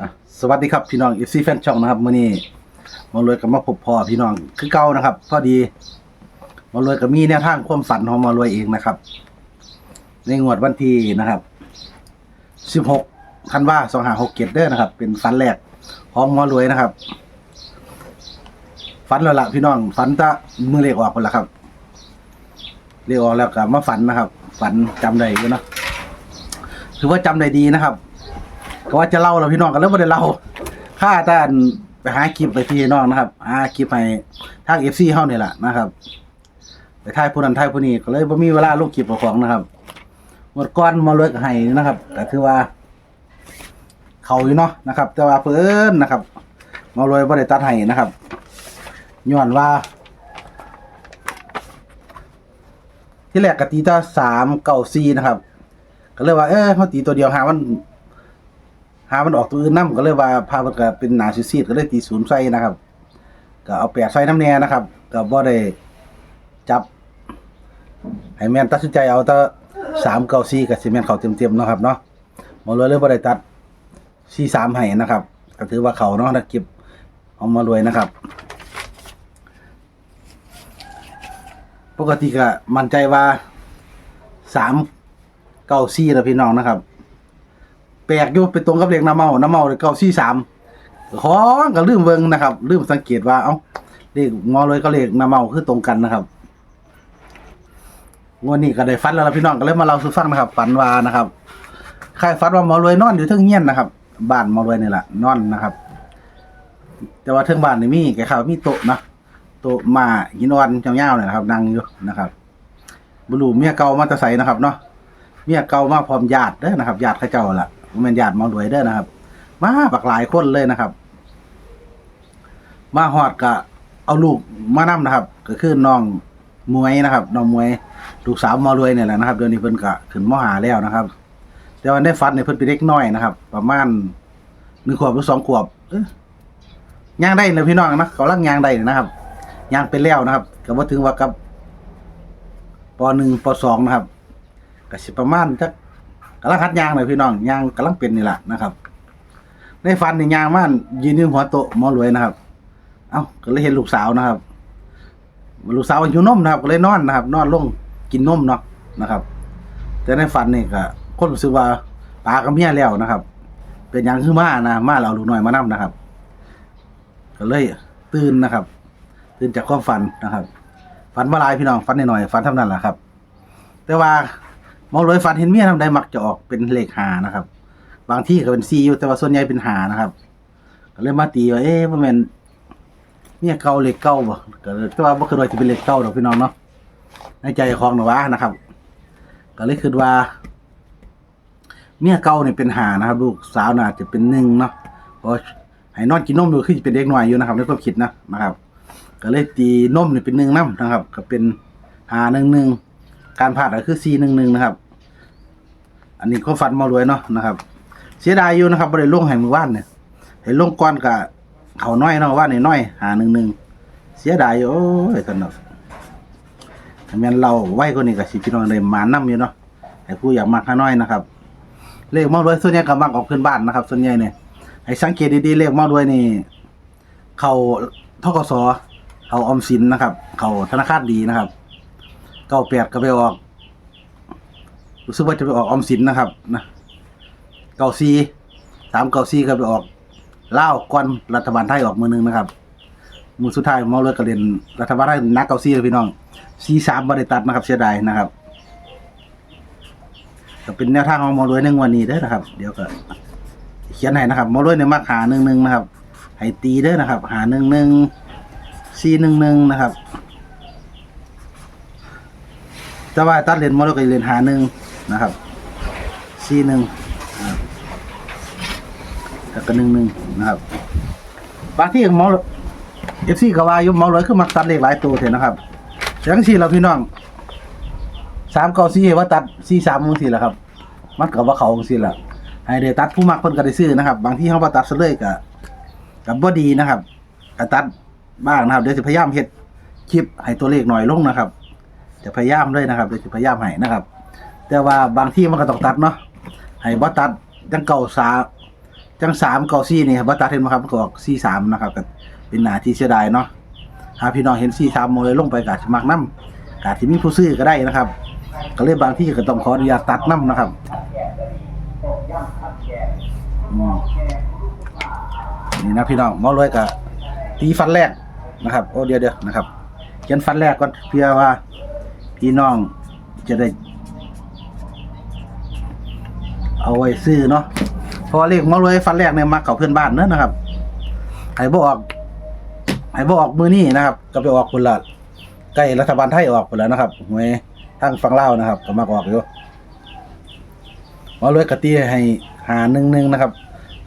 อะสวัสดีครับพี่น้องเอฟซีแฟนช่องนะครับมื้อนี้มารวยกับมาพบพ่อพี่น้องคือเก่านะครับ พอดีมารวยกับมีแนวทางความฝันของมารวยเองนะครับ ในงวดวันที่นะครับ16ธันวาคม2567เกตเด้อนะครับ เป็นฝันแรกของมารวยนะครับฝันแล้วล่ะพี่น้องฝันตะมือเลขออกคนละครับเลขออกแล้วก็มาฝันนะครับ ฝันจำได้อยู่เนาะถือว่าจำได้ดีนะครับ ก็ว่าจะเล่าเราพี่น้องกันแล้วไม่ได้เล่าค่าด้านไปหาคลิปไปพี่น้องนะครับหาคลิปให้ทางเอฟซีเฮานี่แหละนะครับ ไปถ่ายผู้นั้นถ่ายผู้นี้ก็เลยบ่มีเวลาลงคลิปของนะครับหมดก้อนมาเลยกับให้นะครับก็ถือว่า เขาอยู่เนาะนะครับ แต่ว่าเพิ่นนะครับมาเลยบ่ได้ตัดให้นะครับย้อนว่า ที่แรกกตีตาสามเก้าสี่นะครับ ก็เลยว่าเออเขาตีตัวเดียวหามัน หามันออกตัวอื่นน้ำก็เลยว่าพามันก็เป็นหนาซีดๆก็เลยตีศูนย์ใส่นะครับ ก็เอาแปดใส่น้ำแน่นะครับ ก็บ่ได้จับ ให้แม่นตัดสินใจเอาแต่สามเก้าสี่กับซีเมนเขาเต็มๆเนาะครับเนาะหมดเลยเลยบ่ได้ตัดสี่สามให้นะครับก็ถือว่าเขาเนาะนักเก็บเอามารวยนะครับ ปกติก็มั่นใจว่าสามเก้าสี่แล้วพี่น้องนะครับ ปลกอยู่ไปตรงกับเลขน้ำเมาน้ำเมาเลยเก้าสี่สามของก็ลืมเบิ่งนะครับลืมสังเกตว่าเอ้าเลขงอเลยก็เลขน้ำเมาคือตรงกันนะครับงวดนี้ก็ได้ฟันแล้วล่ะพี่น้องก็เลยมาเล่าสู่ฟังนะครับ ฝันว่านะครับใครฝันว่าหมอรวยนอนอยู่เทิงเงี้ยนนะครับ บ้านหมอรวยนี่แหละนอนนะครับ แต่ว่าเทิงบ้านนี่มีแกข่าวมีโต๊ะนะโต๊ะมาหินอ่อนยาวๆเนี่ยนะครับนั่งอยู่นะครับบุรูเมียเก่ามาตะใสนะครับเนาะเมียเก่ามาพร้อมญาติเด้อนะครับญาติข้าเจ้าล่ะ แม่นญาติหมารวยเด้อนะครับ มาบักหลายคนเลยนะครับ มาฮอดก็เอาลูกมานํนะครับ ก็คือน้องมวยนะครับน้องมวยลูกสาวหมารวยเนี่ยแหละนะครับ เดี๋ยวนี้เพิ่นก็ขึ้นมหาแล้วนะครับ แต่ว่าในฝันเนี่ยเพิ่นเป็นเด็กน้อยนะครับ ประมาณหนึ่งขวบหรือสองขวบย่างได้เลยพี่น้องนะเขาลังย่างได้นะครับย่างเป็นแล้วนะครับก็บ่ถึงว่ากับปหนึ่งปสองนะครับก็สิประมาณจัก กำลังหัดยางเลยพี่น้องยางกำลังเป็นนี่แหละนะครับในฝันนี่ยางม่านยืนยู่หัวโตหมอรวยนะครับ เอ้าก็เลยเห็นลูกสาวนะครับ ลูกสาวอยู่นมนะครับ ก็เลยนอนนะครับ นอนลงกินนมเนาะนะครับ แต่ในฝันนี่ก็คนรู้สึกว่าปลากับเมียแล้วนะครับ เป็นยังคือมานะมาเราลูกน้อยมานํนะครับ ก็เลยตื่นนะครับ ตื่นจากความฝันนะครับฝันว่าลายพี่น้องฝันหน่อยๆฝันเท่านั้นแหละครับ แต่ว่า มองรวยฝันเห็นเมียทำได้มักจะออกเป็นเลขหานะครับ บางที่ก็เป็นซีอยู่แต่ว่าส่วนใหญ่เป็นหานะครับก็เลยมาตีว่าเอ๊ะว่าแม่นเมียเก่าเลขเก่าบ่ก็แต่ว่าบ่เคยว่าจะเป็นเลขเก่าดอกพี่น้องเนาะในใจของหนูว่านะครับ ก็เลยคิดว่า เมียเก่าเนี่ยเป็นหานะครับ ลูกสาวน่าจะเป็นหนึ่งเนาะเพราะให้นอนกินนมอยู่คือจะเป็นเด็กหน้อยอยู่นะครับในความคิดนะนะครับ ก็เลยตีนมเนี่ยเป็นหนึ่งน้ำนะครับ ก็เป็นหาหนึ่งหนึ่งการผ่าก็คือ C หนึ่งหนึ่งนะครับ อันนี้ก็ฟันมารวยเนาะนะครับ เสียดายอยู่นะครับบริลงแห่งมือว่านเนี่ยเห็นลงก้อนกับเขาน้อยเนาะว่านนี่น้อยหาหนึ่งหนึ่งเสียดายอยู่โอ้ยสนุกถ้าแม่นเราไหวคนนี้กับสิพี่น้องเลยมานํอยู่เนาะให้ผู้อยากมาข้าน้อยนะครับ เลขมารวยส่วนใหญ่ก็มักออกเพื่อนบ้านนะครับ ส่วนใหญ่เนี่ยให้สังเกตดีๆเลขมารวยนี่เขาทกสเขาออมสินนะครับ เขาธนาคารดีนะครับเก้าแปดก็ไปออก รู้สึกว่าจะไปออกออมสินนะครับนะเก้าซีสามเก้าซีก็ไปออกเล่าก่อนรัฐบาลไทยออกมือหนึงนะครับมือสุดท้ายเมาเลยกระเด็นรัฐบาลไทยนักเก้าซีเลยพี่น้องซีสามบริตัดนะครับ เสียดายนะครับก็เป็นแนวทางของมอรวยในงวันนี้เด้นะครับ เดี๋ยวก็เขียนให้นะครับมอรวยในมาหาหนึ่งหนึ่งนะครับให้ตีเด้นะครับ หาหนึ่งหนึ่งซีหนึ่งหนึ่งนะครับแต่ว่าตัดเลนมอลก็เลนหาหนึ่ง นะครับซีหนึ่งกับแล้วก็หนึ่งหนึ่งนะครับบางที่มอลเอฟซีกว่ายู่มอลเลยคือมาตัดเลขหลายตัวเถอะนะครับอย่างสี่เราพี่น้องสามเก้าสี่ว่าตัดสี่สามมึงสี่แหละครับ มันกับว่าเขามึงสี่ละให้เดตัดผู้มักคนก็ได้ซื้อนะครับ บางที่เขามาตัดซะเลยกับกับบ่ดีนะครับกตัดบ้างนะครับเดี๋ยวจะพยายามเฮ็ดคลิปให้ตัวเลขหน่อยลงนะครับ จะพยายามเลยนะครับเดี๋ยวจะพยายามให้นะครับ แต่ว่าบางที่มันก็ต้องตัดเนาะให้บ่ตัดจังเก่าสาจังสามเก้าซี่นี่ครับบ่ตัดเห็นบ่ครับมันก็ออกซี่สามนะครับก็เป็นหน้าที่เสียดายเนาะหาพี่น้องเห็นซี่สามโมเลยลงไปกาสมักน้ำกาที่มีผู้ซื้อก็ได้นะครับ ก็เลยบางที่ก็ต้องขออนุญาตตัดน้ำนะครับอืมนี่นะพี่น้องมอรวยกับตีฟันแรกนะครับ โอ้เดี๋ยวเดี๋ยวนะครับเขียนฟันแรกก่อนเพื่อว่าพี่น้องจะได้ เอาไว้ซื้อเนาะเพราะว่าเลขหมอรวยฟันแรกเนี่ยมักเก่าเพื่อนบ้านเนอะนะครับไห้บออกไห้บออกมือนี่นะครับ ก็ไปออกคนละใกล้รัฐบาลไทยออกไปแล้วนะครับหวยทางฝั่งลาวนะครับ ก็มักออกอยู่หมอรวยกะตีให้หาหนึ่งหนึ่งนะครับ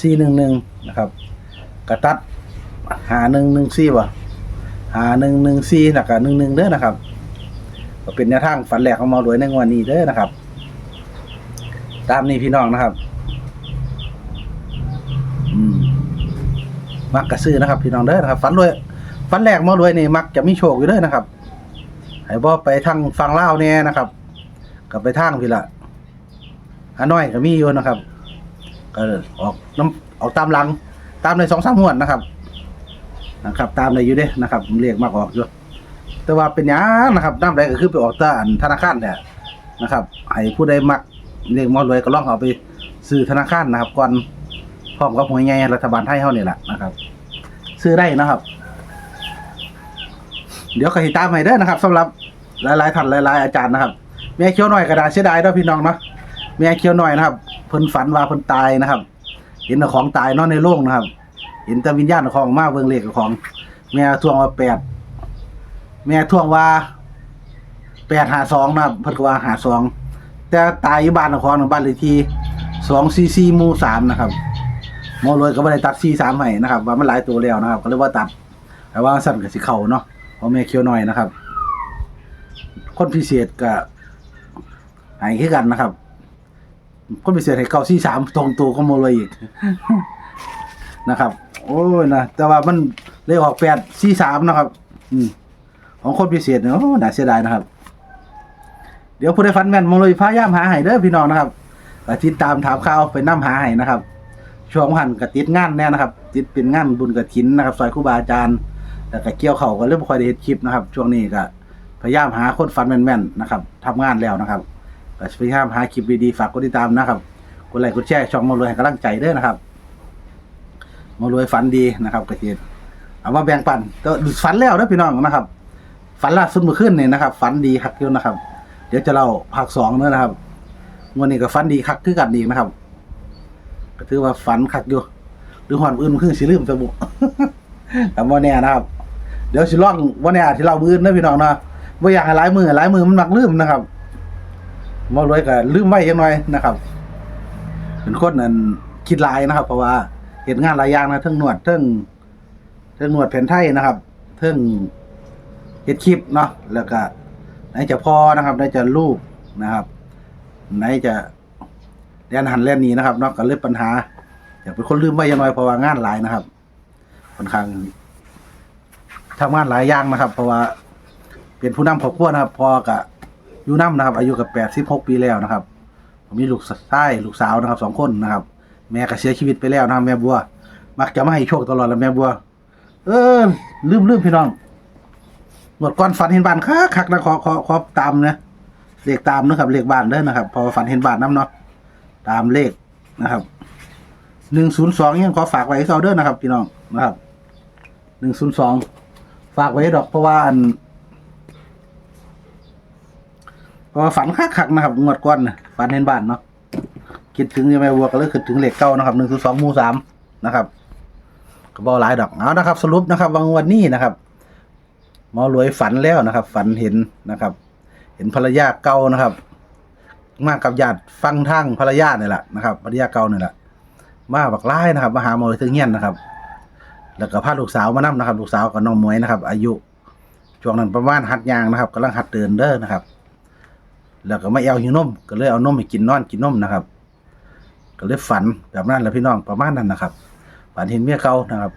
สี่หนึ่งหนึ่งนะครับกระตัดหาหนึ่งหนึ่งสี่ป่ะหาหนึ่งหนึ่งสี่แล้วก็หนึ่งหนึ่งเด้อนะครับก็เป็นแนวทางฝันแหลกของหมอรวยในงวันนี้เด้อนะครับ ตามนี้พี่น้องนะครับ อืมมักกระซื้อนะครับ พี่น้องเด้อนะครับฝันรวยฝันแรกมอรวยนี่มักจะมีโชคอยู่เด้อนะครับให้บ่ไปทางฝั่งลาวแน่นะครับก็ไปทางพี่ละฮานอยก็มีอยู่นะครับก็ออกน้ำออกตามหลัง ตามในสองสามหวดนะครับ นะครับ ตามในอยู่เด้นะครับเรียกมากออกอยู่แต่ว่าเป็นยังนะครับน้ำใดก็คือไปออกตาอันธนาคารเนี่ยนะครับให้ผู้ใดมัก เรียกหมอรวยก็ลองเอาไปซื้อธนาคารนะครับก่อนพร้อมกับหวยใหญ่รัฐบาลไทยเฮานี่แหละนะครับ ซื้อได้นะครับ เดี๋ยวก็ติดตามให้เด้อนะครับสำหรับหลายๆท่านหลายๆอาจารย์นะครับแม่เคี้ยวหน่อยกระดาษเสียดายเด้อพี่น้องเนาะแม่เคี้ยวหน่อยนะครับเพิ่นฝันว่าเพิ่นตายนะครับ เห็นแต่ของตายนอนในโลกนะครับ เห็นแต่วิญญาณของมาเบิ่งเลขของ แม่ทวงว่าแปดแม่ทวงว่าแปดหาสองนะครับเพิ่นก็ว่าหาสอง แต่ตายอยู่บ้านของบ้านเลขที่สองซีซีมูสามนะครับหมอรวยก็ไม่ได้ตัดซีสามให้นะครับ ว่ามันหลายตัวแล้วนะครับ ก็เลยว่าตัดแต่ว่าสั้นกับสิเข่าเนาะเพราะแม่เคี้ยวหน่อยนะครับ คนพิเศษก็หายคือกันนะครับ คนพิเศษให้เก้าซีสามตรงตัวก็โมเลยอีกนะครับ โอ้ยนะแต่ว่ามันเลยออกแปดซีสามนะครับ อืมของคนพิเศษเนี่ยโอ้น่าเสียดายนะครับ เดี๋ยวผู้ใดฟันแม่นโมเลยพยายามหาให้เด้อพี่น้องนะครับก็ติดตามถามข่าวไปนํหาให้นะครับ ช่วงหันก็ติดงานแน่นะครับ ติดเป็นงานบุญกระถินนะครับซอยครูบาอาจารย์แต่ก็เกี่ยวเขาก็เริ่มคอยได้เห็นคลิปนะครับ ช่วงนี้ก็พยายามหาคนฟันแม่นๆนะครับทำงานแล้วนะครับก็พยายามหาคลิปดีๆฝากกดติดตามนะครับกดไลค์กดแชร์ช่องมารวยให้กำลังใจเด้อนะครับมารวยฝันดีนะครับกระเทียเอามาแบ่งปันก็ฝันแล้วนะพี่น้องนะครับ ฝันล่าสุดเมื่อคืนนี่นะครับ ฝันดีคักอยู่นะครับ เดี๋ยวจะเล่าภาคสองเด้อนะครับวันนี้ก็ฝันดีคักคือกันอีนะครับ ก็ถือว่าฝันคักอยู่ หรือหอนอื่นมันคือสิลืมสบุแต่ว่าเนี่ยนะครับ เดี๋ยวสิล่องว่าเนี่ยที่เรามือนนะพี่น้องนะว่าอยากให้หลายมือหลายมือมันมักลืมนะครับมอรวยก็ลืมไว้ยังหน่อยนะครับ เป็นคนนั้นคิดหลายนะครับ เพราะว่าเห็นงานหลายอย่างนะทั้งหนวดทั้งทั้งหนวดแผ่นไทยนะครับทั้งเฮ็ดคลิปเนาะแล้วก็ นจะพอนะครับไหนจะรูปนะครับไหนจะเรียนหันเรียนนี้นะครับเนาะก็เลยปัญหาอย่าเป็นคนลืมไว้ยังน่อยเพราะว่างานหลายนะครับค่อนข้างทำงานหลายอย่างนะครับ เพราะว่าเป็นผู้นำครอบครัวนะครับพอกับยูน้ำนะครับ อายุกับแปดสิบหกปีแล้วนะครับผมมีลูกชายลูกสาวนะครับสองคนนะครับ แม่ก็เสียชีวิตไปแล้วนะครับแม่บัว มักจะมาให้โชคตลอดแล้วแม่บัว เออลืมลืมพี่น้อง หมดก่อนฝันเห็นบ้านคักคักนะขอขอขอตามนะเลขตามนะครับเลขบ้านเด้อนะครับ พอฝันเห็นบ้านน้ำเนาะตามเลขนะครับหนึ่งศูนย์สองยังขอฝากไว้ให้เขาเด้อนะครับพี่น้องนะครับหนึ่งศูนย์สองฝากไว้ดอกเพราะว่าอันเพราะว่าฝันคักคักนะครับงวดก้อนนะฝันเห็นบ้านเนาะคิดถึงยังไม่วัวก็เลยคิดถึงเลขเก้านะครับหนึ่งศูนย์สองมูสามนะครับก็บอหลายดอกเอานะครับ สรุปนะครับวันวันนี้นะครับ หมอรวยฝันแล้วนะครับ ฝันเห็นนะครับ เห็นภรรยาเก่านะครับ มากับญาติฟังทางภรรยาเนี่ยแหละนะครับภรรยาเก่าเนี่ยแหละมาบักไล่นะครับมาหาหมอเลยถึงเงี้ยนนะครับ แล้วก็พาลูกสาวมานํนะครับ ลูกสาวกับน้องมวยนะครับ อายุช่วงนั้นประมาณหัดยางนะครับกำลังหัดเดินเด้อนะครับ แล้วก็มาเอาหิวนมก็เลยเอานมให้กินนอนกินนมนะครับ ก็เลยฝันแบบนั้นแหละพี่น้องประมาณนั้นนะครับฝันเห็นเมียเก่านะครับ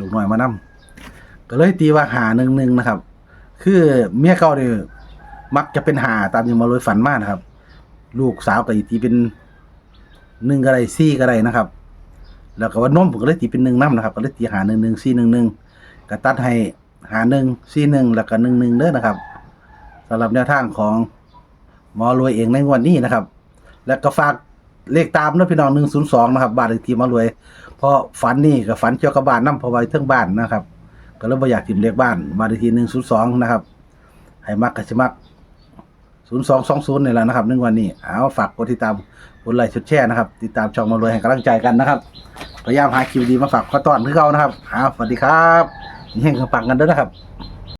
ลูกน้อยมานํ ก็เลยตีว่าหาหนึ่งหนึ่งนะครับ คือเมียเก่าเนี่ยมักจะเป็นหาตามที่หมาเลยฝันมากนะครับ ลูกสาวก็อีกทีเป็นหนึ่งก็ได้สี่ก็ได้นะครับ แล้วก็ว่านมผมก็เลยตีเป็นหนึ่งน้ำนะครับ ก็เลยตีหาหนึ่งหนึ่งสี่หนึ่งหนึ่งก็ตัดให้หาหนึ่งสี่หนึ่งแล้วก็หนึ่งหนึ่งเด้อนะครับสำหรับแนวทางของหมอรวยเองในวดนี้นะครับ แล้วก็ฝากเลขตามนะพี่น้องหนึ่งศูนย์สองนะครับบานเลขที่หมารวย เพราะฝันนี่กับฝันเกี่ยวกับบ้านน้ำพอไว้เทั้งบ้านนะครับ ก็เลยบ่อยากถิ่มเลขบ้านบ้านเลขที่หนึ่งศูนย์สองนะครับให้มักก็สิมักศูนย์สองสองศูนย์นี่แหละนะครับหนงวันนี้เอาฝากกดติดตามกดไลค์กดแชร์นะครับ ติดตามช่องมารวยให้กำลังใจกันนะครับพยายามหาคิวดีมาฝากข้อต้อนคือเขานะครับเอาสวัสดีครับยิ่งๆปังกันด้วยนะครับ